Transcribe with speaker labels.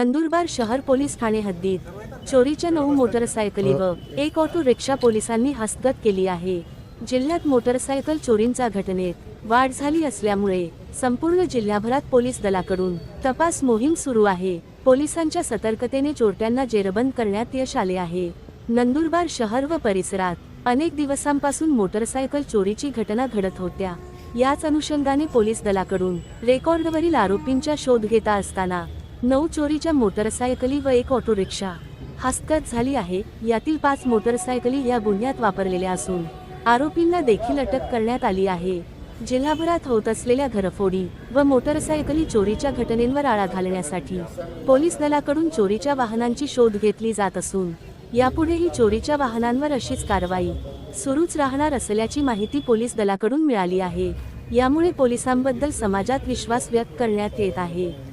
Speaker 1: नंदुरबार शहर पोलीस ठाणे हद्दीत. चोरीच्या नऊ मोटरसायकली व एक ऑटो रिक्षा पोलिसांनी हस्तगत केली आहे. जिल्ह्यात मोटरसायकल चोरींचा घटनेत वाढ झाली असल्यामुळे संपूर्ण जिल्ह्याभरात पोलीस दलाकडून तपास मोहीम सुरू आहे. पोलिसांच्या सतर्कतेने चोरट्यांना जेरबंद करण्यात यश आले आहे. नंदुरबार शहर व परिसरात अनेक दिवसांपासून मोटरसायकल चोरीची घटना घडत होत्या. याच अनुषंगाने पोलीस दलाकडून रेकॉर्डवरील आरोपींचा शोध घेता असताना नऊ चोरीच्या मोटरसायकली व एक ऑटो रिक्षा हस्तगत झाली आहे यातील पाच मोटरसायकली या गुन्ह्यात वापरलेल्या असून आरोपींना देखील अटक करण्यात आली आहे. जिल्हाभरात होत असलेल्या घरफोडी व मोटरसायकली चोरीच्या घटनेंवर आळा घालण्यासाठी पोलीस दलाकडून चोरीच्या वाहनांची शोध घेतली जात असून यापुढेही चोरीच्या वाहनांवर अशीच कारवाई सुरूच राहणार असल्याची माहिती पोलीस दलाकडून मिळाली आहे. यामुळे पोलिसांबद्दल समाजात विश्वास व्यक्त करण्यात येत आहे.